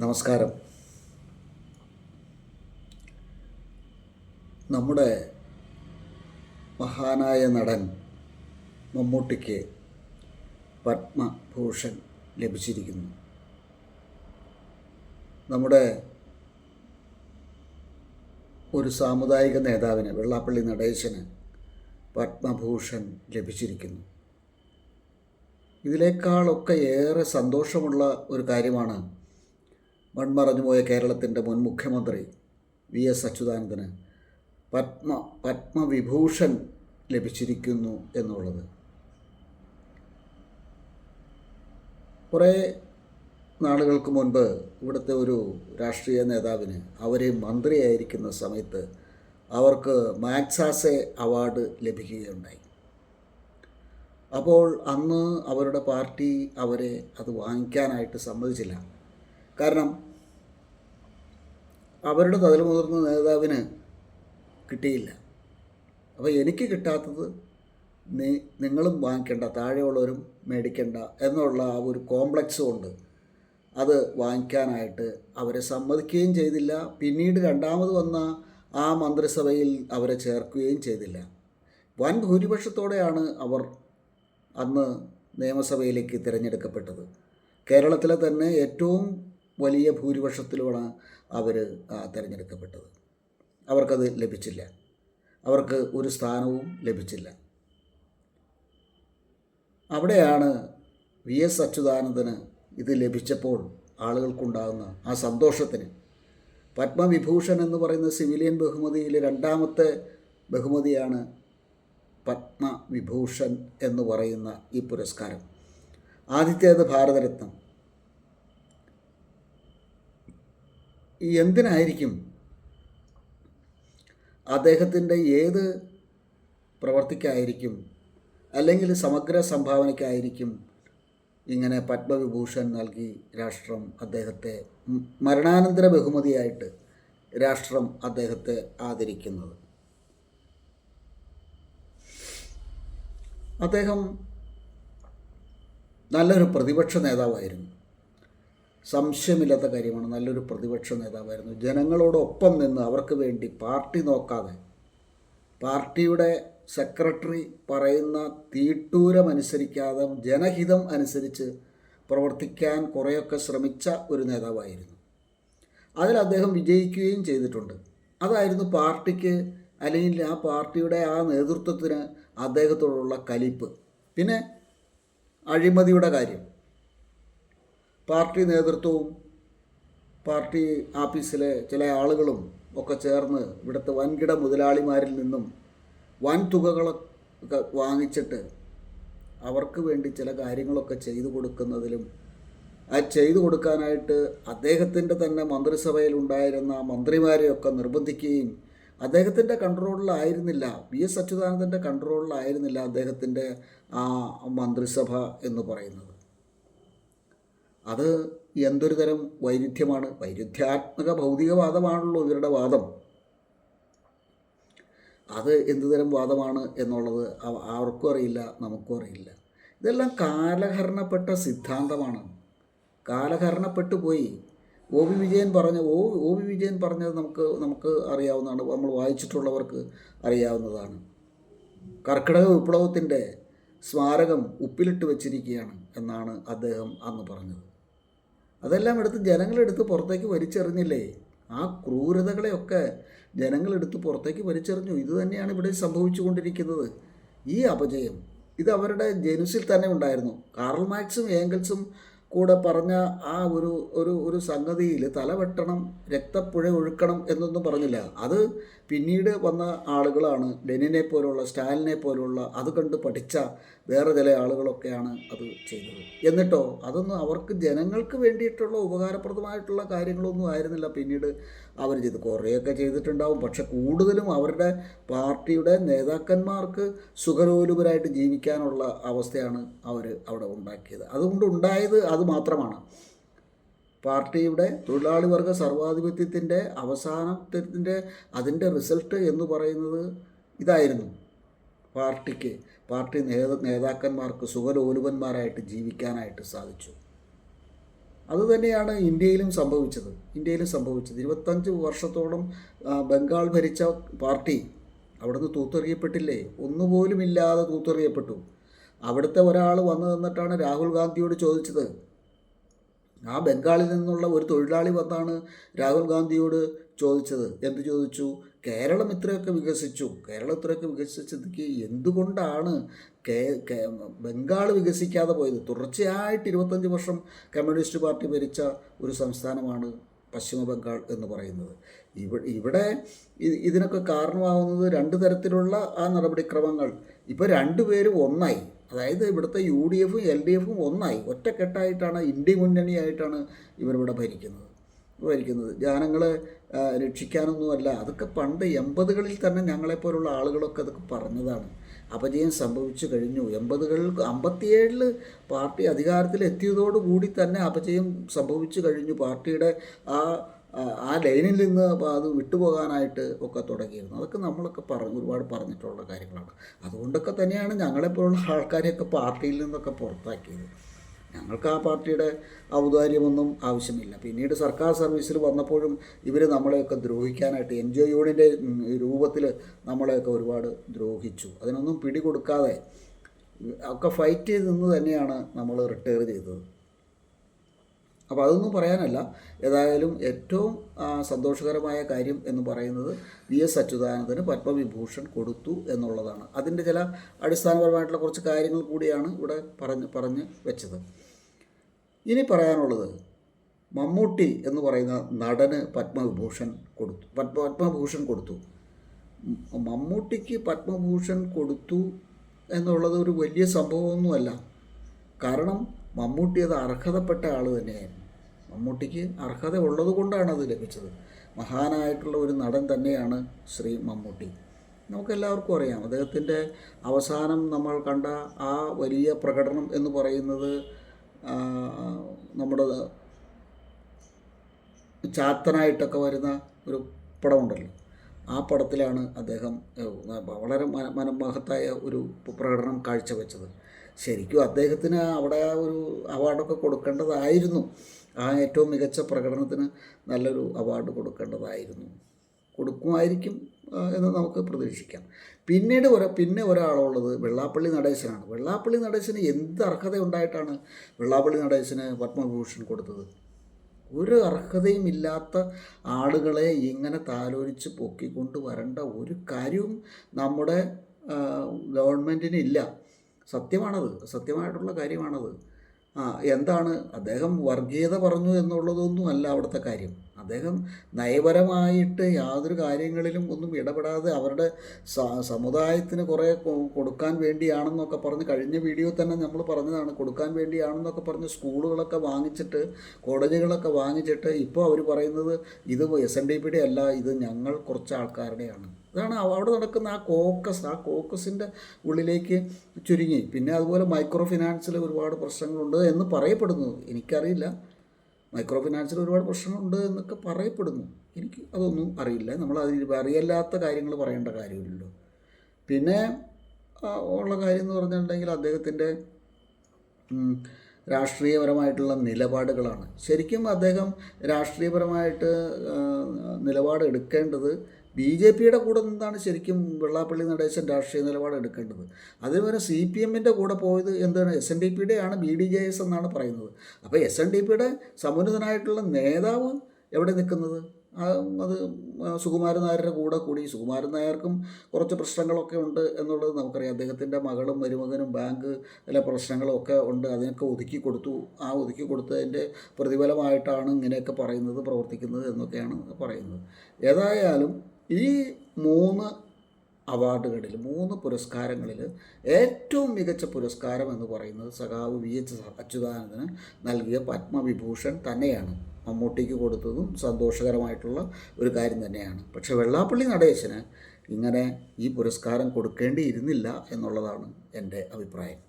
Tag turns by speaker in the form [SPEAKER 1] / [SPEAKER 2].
[SPEAKER 1] നമസ്കാരം. നമ്മുടെ മഹാനായ നടൻ മമ്മൂട്ടിക്ക് പത്മഭൂഷൺ ലഭിച്ചിരിക്കുന്നു. നമ്മുടെ ഒരു സാമുദായിക നേതാവിന് വെള്ളാപ്പള്ളി നടേശന് പത്മഭൂഷൺ ലഭിച്ചിരിക്കുന്നു. ഇതിനേക്കാളൊക്കെ ഏറെ സന്തോഷമുള്ള ഒരു കാര്യമാണ് മൺമറഞ്ഞുപോയ കേരളത്തിന്റെ മുൻ മുഖ്യമന്ത്രി വി എസ് അച്യുതാനന്ദന് പത്മ പത്മവിഭൂഷൺ ലഭിച്ചിരിക്കുന്നു എന്നുള്ളത്. കുറേ നാളുകൾക്ക് മുൻപ് ഇവിടുത്തെ ഒരു രാഷ്ട്രീയ നേതാവിന് അവരെ മന്ത്രിയായിരിക്കുന്ന സമയത്ത് അവർക്ക് മാക്സാസെ അവാർഡ് ലഭിക്കുകയുണ്ടായി. അപ്പോൾ അന്ന് അവരുടെ പാർട്ടി അവരെ അത് വാങ്ങിക്കാനായിട്ട് സമ്മതിച്ചില്ല. കാരണം അവരുടെ തതിൽ മുതിർന്ന നേതാവിന് കിട്ടിയില്ല. അപ്പോൾ എനിക്ക് കിട്ടാത്തത് നീ നിങ്ങളും വാങ്ങിക്കേണ്ട താഴെയുള്ളവരും മേടിക്കേണ്ട എന്നുള്ള ആ ഒരു കോംപ്ലക്സ് കൊണ്ട് അത് വാങ്ങിക്കാനായിട്ട് അവരെ സമ്മതിക്കുകയും ചെയ്തില്ല. പിന്നീട് രണ്ടാമത് വന്ന ആ മന്ത്രിസഭയിൽ അവരെ ചേർക്കുകയും ചെയ്തില്ല. വൻ ഭൂരിപക്ഷത്തോടെയാണ് അവർ അന്ന് നിയമസഭയിലേക്ക് തിരഞ്ഞെടുക്കപ്പെട്ടത്. കേരളത്തിലെ തന്നെ ഏറ്റവും വലിയ ഭൂരിപക്ഷത്തിലുമാണ് അവർ തിരഞ്ഞെടുക്കപ്പെട്ടത്. അവർക്കത് ലഭിച്ചില്ല. അവർക്ക് ഒരു സ്ഥാനവും ലഭിച്ചില്ല. അവിടെയാണ് വി. എസ്. അച്യുതാനന്ദന് ഇത് ലഭിച്ചപ്പോൾ ആളുകൾക്കുണ്ടാകുന്ന ആ സന്തോഷത്തിന്. പത്മവിഭൂഷൺ എന്ന് പറയുന്ന സിവിലിയൻ ബഹുമതിയിലെ രണ്ടാമത്തെ ബഹുമതിയാണ് പത്മവിഭൂഷൺ എന്ന് പറയുന്ന ഈ പുരസ്കാരം. ആദ്യത്തേത് ഭാരതരത്നം ഈ എന്തിനായിരിക്കും അദ്ദേഹത്തിന്റെ ഏത് പ്രവർത്തിക്കായിരിക്കും അല്ലെങ്കിൽ സമഗ്ര സംഭാവനയ്ക്കായിരിക്കും ഇങ്ങനെ പത്മവിഭൂഷൺ നൽകി രാഷ്ട്രം അദ്ദേഹത്തെ മരണാനന്തര ബഹുമതിയായിട്ട് രാഷ്ട്രം അദ്ദേഹത്തെ ആദരിക്കുന്നത്? അദ്ദേഹം നല്ലൊരു പ്രതിപക്ഷ നേതാവായിരുന്നു. സംശയമില്ലാത്ത കാര്യമാണ്. നല്ലൊരു പ്രതിപക്ഷ നേതാവായിരുന്നു. ജനങ്ങളോടൊപ്പം നിന്ന് അവർക്ക് വേണ്ടി പാർട്ടി നോക്കാതെ പാർട്ടിയുടെ സെക്രട്ടറി പറയുന്ന തീട്ടൂരമനുസരിക്കാതെ ജനഹിതം അനുസരിച്ച് പ്രവർത്തിക്കാൻ കുറേയൊക്കെ ശ്രമിച്ച ഒരു നേതാവായിരുന്നു. അതിൽ അദ്ദേഹം വിജയിക്കുകയും ചെയ്തിട്ടുണ്ട്. അതായിരുന്നു പാർട്ടിക്ക് അല്ലെങ്കിൽ ആ പാർട്ടിയുടെ ആ നേതൃത്വത്തിന് അദ്ദേഹത്തോടുള്ള കലിപ്പ്. പിന്നെ അഴിമതിയുടെ കാര്യം. പാർട്ടി നേതൃത്വവും പാർട്ടി ആഫീസിലെ ചില ആളുകളും ഒക്കെ ചേർന്ന് ഇവിടുത്തെ വൻകിട മുതലാളിമാരിൽ നിന്നും വൻ തുകകളൊക്കെ വാങ്ങിച്ചിട്ട് അവർക്ക് വേണ്ടി ചില കാര്യങ്ങളൊക്കെ ചെയ്തു കൊടുക്കുന്നതിലും ആ ചെയ്തു കൊടുക്കാനായിട്ട് അദ്ദേഹത്തിന്റെ തന്നെ മന്ത്രിസഭയിൽ ഉണ്ടായിരുന്ന മന്ത്രിമാരെയൊക്കെ നിർബന്ധിക്കുകയും അദ്ദേഹത്തിന്റെ കൺട്രോളിലായിരുന്നില്ല വി എസ് അച്യുതാനന്ദന്റെ കൺട്രോളിലായിരുന്നില്ല അദ്ദേഹത്തിന്റെ ആ മന്ത്രിസഭ എന്ന് പറയുന്നത്. അത് എന്തൊരു തരം വൈരുദ്ധ്യമാണ്? വൈരുദ്ധ്യാത്മക ഭൗതികവാദമാണല്ലോ ഇവരുടെ വാദം. അത് എന്തുതരം വാദമാണ് എന്നുള്ളത് ആർക്കും അറിയില്ല നമുക്കും അറിയില്ല. ഇതെല്ലാം കാലഹരണപ്പെട്ട സിദ്ധാന്തമാണ്. കാലഹരണപ്പെട്ടു പോയി. ഒ വി വിജയൻ പറഞ്ഞ ഓ ഒ വി വിജയൻ പറഞ്ഞത് നമുക്ക് നമുക്ക് അറിയാവുന്നതാണ്. നമ്മൾ വായിച്ചിട്ടുള്ളവർക്ക് അറിയാവുന്നതാണ്. കർക്കിടക വിപ്ലവത്തിന്റെ സ്മാരകം ഉപ്പിലിട്ട് വച്ചിരിക്കുകയാണ് എന്നാണ് അദ്ദേഹം അന്ന് പറഞ്ഞത്. അതെല്ലാം എടുത്ത് ജനങ്ങളെടുത്ത് പുറത്തേക്ക് വലിച്ചെറിഞ്ഞില്ലേ? ആ ക്രൂരതകളെയൊക്കെ ജനങ്ങളെടുത്ത് പുറത്തേക്ക് വലിച്ചെറിഞ്ഞു. ഇത് തന്നെയാണ് ഇവിടെ സംഭവിച്ചു കൊണ്ടിരിക്കുന്നത് ഈ അപജയം ഇത് അവരുടെ ജനുസിൽ തന്നെ ഉണ്ടായിരുന്നു. കാർൾ മാക്സും ഏംഗൽസും കൂടെ പറഞ്ഞ ആ ഒരു ഒരു ഒരു സംഗതിയിൽ തലവെട്ടണം രക്തപ്പുഴ ഒഴുക്കണം എന്നൊന്നും പറഞ്ഞില്ല. അത് പിന്നീട് വന്ന ആളുകളാണ് ലെനിനെ പോലുള്ള സ്റ്റാലിനെ പോലുള്ള അത് കണ്ട് പഠിച്ച വേറെ ചില ആളുകളൊക്കെയാണ് അത് ചെയ്തത്. എന്നിട്ടോ അതൊന്നും അവർക്ക് ജനങ്ങൾക്ക് വേണ്ടിയിട്ടുള്ള ഉപകാരപ്രദമായിട്ടുള്ള കാര്യങ്ങളൊന്നും ആയിരുന്നില്ല. പിന്നീട് അവർ ചെയ്ത് കുറേയൊക്കെ ചെയ്തിട്ടുണ്ടാവും. പക്ഷെ കൂടുതലും അവരുടെ പാർട്ടിയുടെ നേതാക്കന്മാർക്ക് സുഖലോലുപരായിട്ട് ജീവിക്കാനുള്ള അവസ്ഥയാണ് അവർ അവിടെ ഉണ്ടാക്കിയത്. അതുകൊണ്ട് ഉണ്ടായത് അത് മാത്രമാണ്. പാർട്ടിയുടെ തൊഴിലാളി വർഗ സർവാധിപത്യത്തിന്റെ അവസാനത്തിന്റെ അതിന്റെ റിസൾട്ട് എന്ന് പറയുന്നത് ഇതായിരുന്നു പാർട്ടിക്ക് പാർട്ടി നേത നേതാക്കന്മാർക്ക് സുഖലോലുപന്മാരായിട്ട് ജീവിക്കാനായിട്ട് സാധിച്ചു. അതുതന്നെയാണ് ഇന്ത്യയിലും സംഭവിച്ചത്. ഇന്ത്യയിലും സംഭവിച്ചത്. ഇരുപത്തഞ്ച് വർഷത്തോളം ബംഗാൾ ഭരിച്ച പാർട്ടി അവിടുന്ന് തൂത്തെറിയപ്പെട്ടില്ലേ? ഒന്നുപോലും ഇല്ലാതെ തൂത്തെറിയപ്പെട്ടു. അവിടുത്തെ ഒരാൾ വന്നു നിന്നിട്ടാണ് രാഹുൽ ഗാന്ധിയോട് ചോദിച്ചത് ആ ബംഗാളിൽ നിന്നുള്ള ഒരു തൊഴിലാളി വന്നാണ് രാഹുൽ ഗാന്ധിയോട് ചോദിച്ചത്. എന്ത് ചോദിച്ചു? കേരളം ഇത്രയൊക്കെ വികസിച്ചു. കേരളം ഇത്രയൊക്കെ വികസിച്ചതിക്ക് എന്തുകൊണ്ടാണ് ബംഗാൾ വികസിക്കാതെ പോയത്? തുടർച്ചയായിട്ട് ഇരുപത്തഞ്ച് വർഷം കമ്മ്യൂണിസ്റ്റ് പാർട്ടി ഭരിച്ച ഒരു സംസ്ഥാനമാണ് പശ്ചിമ ബംഗാൾ എന്ന് പറയുന്നത്. ഇവ ഇവിടെ ഇതിനൊക്കെ കാരണമാകുന്നത് രണ്ട് തരത്തിലുള്ള ആ നടപടിക്രമങ്ങൾ. ഇപ്പോൾ രണ്ടുപേരും ഒന്നായി. അതായത് ഇവിടുത്തെ യു ഡി എഫും എൽ ഡി എഫും ഒന്നായി ഒറ്റക്കെട്ടായിട്ടാണ് ഇന്ത്യ മുന്നണിയായിട്ടാണ് ഇവരിവിടെ ഭരിക്കുന്നത് ഭരിക്കുന്നത്. ജനങ്ങളെ രക്ഷിക്കാനൊന്നുമല്ല അതൊക്കെ പണ്ട് എൺപതുകളിൽ തന്നെ ഞങ്ങളെപ്പോലുള്ള ആളുകളൊക്കെ അതൊക്കെ പറഞ്ഞതാണ്. അപജയം സംഭവിച്ചു കഴിഞ്ഞു. എൺപതുകളിൽ അമ്പത്തിയേഴിൽ പാർട്ടി അധികാരത്തിൽ എത്തിയതോടുകൂടി തന്നെ അപജയം സംഭവിച്ചു കഴിഞ്ഞു. പാർട്ടിയുടെ ആ ആ- ലൈനിൽ നിന്ന് അത് വിട്ടുപോകാനായിട്ട് ഒക്കെ തുടങ്ങിയിരുന്നു. അതൊക്കെ നമ്മളൊക്കെ പറഞ്ഞു ഒരുപാട് പറഞ്ഞിട്ടുള്ള കാര്യങ്ങളാണ്. അതുകൊണ്ടൊക്കെ തന്നെയാണ് ഞങ്ങളെപ്പോലുള്ള ആൾക്കാരെയൊക്കെ പാർട്ടിയിൽ നിന്നൊക്കെ പുറത്താക്കിയത്. ഞങ്ങൾക്ക് ആ പാർട്ടിയുടെ ഔദാര്യമൊന്നും ആവശ്യമില്ല. പിന്നീട് സർക്കാർ സർവീസിൽ വന്നപ്പോഴും ഇവർ നമ്മളെയൊക്കെ ദ്രോഹിക്കാനായിട്ട് എൻ ജി ഒ യൂണിന്റെ രൂപത്തിൽ നമ്മളെയൊക്കെ ഒരുപാട് ദ്രോഹിച്ചു. അതിനൊന്നും പിടികൊടുക്കാതെ ഒക്കെ ഫൈറ്റ് ചെയ്ത് നിന്ന് തന്നെയാണ് നമ്മൾ റിട്ടയർ ചെയ്തത്. അപ്പോൾ അതൊന്നും പറയാനല്ല. ഏതായാലും ഏറ്റവും സന്തോഷകരമായ കാര്യം എന്ന് പറയുന്നത് വി എസ് അച്യുതാനന്ദന് പത്മവിഭൂഷൺ കൊടുത്തു എന്നുള്ളതാണ്. അതിന്റെ ചില അടിസ്ഥാനപരമായിട്ടുള്ള കുറച്ച് കാര്യങ്ങൾ കൂടിയാണ് ഇവിടെ പറഞ്ഞ് പറഞ്ഞ് വെച്ചത്. ഇനി പറയാനുള്ളത് മമ്മൂട്ടി എന്ന് പറയുന്ന നടന് പത്മവിഭൂഷൺ കൊടുത്തു പത്മ പത്മഭൂഷൺ കൊടുത്തു. മമ്മൂട്ടിക്ക് പത്മഭൂഷൺ കൊടുത്തു എന്നുള്ളത് ഒരു വലിയ സംഭവമൊന്നുമല്ല. കാരണം മമ്മൂട്ടി അത് അർഹതപ്പെട്ട ആൾ തന്നെയായിരുന്നു. മമ്മൂട്ടിക്ക് അർഹത ഉള്ളത് കൊണ്ടാണ് അത് ലഭിച്ചത്. മഹാനായിട്ടുള്ള ഒരു നടൻ തന്നെയാണ് ശ്രീ മമ്മൂട്ടി. നമുക്കെല്ലാവർക്കും അറിയാം അദ്ദേഹത്തിന്റെ അവസാനം നമ്മൾ കണ്ട ആ വലിയ പ്രകടനം എന്ന് പറയുന്നത് നമ്മുടെ ചാത്തനായിട്ടൊക്കെ വരുന്ന ഒരു പടമുണ്ടല്ലോ. ആ പടത്തിലാണ് അദ്ദേഹം വളരെ മന ഒരു പ്രകടനം കാഴ്ചവെച്ചത്. ശരിക്കും അദ്ദേഹത്തിന് അവിടെ ഒരു അവാർഡൊക്കെ കൊടുക്കേണ്ടതായിരുന്നു. ആ ഏറ്റവും മികച്ച പ്രകടനത്തിന് നല്ലൊരു അവാർഡ് കൊടുക്കേണ്ടതായിരുന്നു. കൊടുക്കുമായിരിക്കും എന്ന് നമുക്ക് പ്രതീക്ഷിക്കാം. പിന്നീട് ഒരാ പിന്നെ ഒരാളുള്ളത് വെള്ളാപ്പള്ളി നടേശനാണ്. വെള്ളാപ്പള്ളി നടേശന് എന്ത് അർഹത ഉണ്ടായിട്ടാണ് വെള്ളാപ്പള്ളി നടേശന് പത്മഭൂഷൺ കൊടുത്തത്? ഒരു അർഹതയും ഇല്ലാത്ത ആളുകളെ ഇങ്ങനെ താലോലിച്ച് പൊക്കിക്കൊണ്ട് വരേണ്ട ഒരു കാര്യവും നമ്മുടെ ആ, ഗവൺമെന്റിന് ഇല്ല. സത്യമാണത് സത്യമായിട്ടുള്ള കാര്യമാണത്. എന്താണ്? അദ്ദേഹം വർഗീയത പറഞ്ഞു എന്നുള്ളതൊന്നും അല്ല അവിടുത്തെ കാര്യം. അദ്ദേഹം നയപരമായിട്ട് യാതൊരു കാര്യങ്ങളിലും ഒന്നും ഇടപെടാതെ അവരുടെ സമുദായത്തിന് കുറേ കൊടുക്കാൻ വേണ്ടിയാണെന്നൊക്കെ പറഞ്ഞ് കഴിഞ്ഞ വീഡിയോ തന്നെ നമ്മൾ പറഞ്ഞതാണ്. കൊടുക്കാൻ വേണ്ടിയാണെന്നൊക്കെ പറഞ്ഞ് സ്കൂളുകളൊക്കെ വാങ്ങിച്ചിട്ട് കോളേജുകളൊക്കെ വാങ്ങിച്ചിട്ട് ഇപ്പോൾ അവർ പറയുന്നത് ഇത് എസ് എൻ ഡി പിയുടെ അല്ല ഇത് ഞങ്ങൾ കുറച്ച് ആൾക്കാരുടെയാണ്. അവ- അവിടെ നടക്കുന്ന ആ കോക്കസ് ആ കോക്കസിന്റെ ഉള്ളിലേക്ക് ചുരുങ്ങി. പിന്നെ അതുപോലെ മൈക്രോ ഫിനാൻസിൽ ഒരുപാട് പ്രശ്നങ്ങളുണ്ട് എന്ന് പറയപ്പെടുന്നു. എനിക്കറിയില്ല. മൈക്രോ ഫിനാൻസിൽ ഒരുപാട് പ്രശ്നങ്ങളുണ്ട് എന്നൊക്കെ പറയപ്പെടുന്നു. എനിക്ക് അതൊന്നും അറിയില്ല. നമ്മൾ അതിൽ അറിയല്ലാത്ത കാര്യങ്ങൾ പറയേണ്ട കാര്യമില്ലല്ലോ. പിന്നെ ഉള്ള കാര്യം എന്ന് പറഞ്ഞിട്ടുണ്ടെങ്കിൽ അദ്ദേഹത്തിന്റെ രാഷ്ട്രീയപരമായിട്ടുള്ള നിലപാടുകളാണ്. ശരിക്കും അദ്ദേഹം രാഷ്ട്രീയപരമായിട്ട് നിലപാടെടുക്കേണ്ടത് ബി ജെ പിയുടെ കൂടെ നിന്നാണ് ശരിക്കും വെള്ളാപ്പള്ളി നടേശൻ രാഷ്ട്രീയ നിലപാട് എടുക്കേണ്ടത്. അതേപോലെ സി പി എമ്മിന്റെ കൂടെ പോയത് എന്താണ് എസ് എൻ ഡി പിയുടെ ആണ് ബി ഡി ജെ എസ് എന്നാണ് പറയുന്നത്. അപ്പോൾ എസ് എൻ ഡി പിയുടെ സമുന്നതനായിട്ടുള്ള നേതാവ് എവിടെ നിൽക്കുന്നത്? അത് സുകുമാരൻ നായരുടെ കൂടെ കൂടി. സുകുമാരൻ നായർക്കും കുറച്ച് പ്രശ്നങ്ങളൊക്കെ ഉണ്ട് എന്നുള്ളത് നമുക്കറിയാം. അദ്ദേഹത്തിന്റെ മകളും മരുമകനും ബാങ്ക് പ്രശ്നങ്ങളും പ്രശ്നങ്ങളൊക്കെ ഉണ്ട്. അതിനൊക്കെ ഒതുക്കി കൊടുത്തു. ആ ഒതുക്കി കൊടുത്തതിന്റെ പ്രതിഫലമായിട്ടാണ് ഇങ്ങനെയൊക്കെ പറയുന്നത് പ്രവർത്തിക്കുന്നത് എന്നൊക്കെയാണ് പറയുന്നത്. ഏതായാലും ഈ മൂന്ന് അവാർഡുകളിൽ മൂന്ന് പുരസ്കാരങ്ങളിൽ ഏറ്റവും മികച്ച പുരസ്കാരം എന്ന് പറയുന്നത് സഖാവ് വി എച്ച് അച്യുതാനന്ദന് നൽകിയ പത്മവിഭൂഷൺ തന്നെയാണ്. മമ്മൂട്ടിക്ക് കൊടുത്തതും സന്തോഷകരമായിട്ടുള്ള ഒരു കാര്യം തന്നെയാണ്. പക്ഷെ വെള്ളാപ്പള്ളി നടേശന് ഇങ്ങനെ ഈ പുരസ്കാരം കൊടുക്കേണ്ടിയിരുന്നില്ല എന്നുള്ളതാണ് എന്റെ അഭിപ്രായം.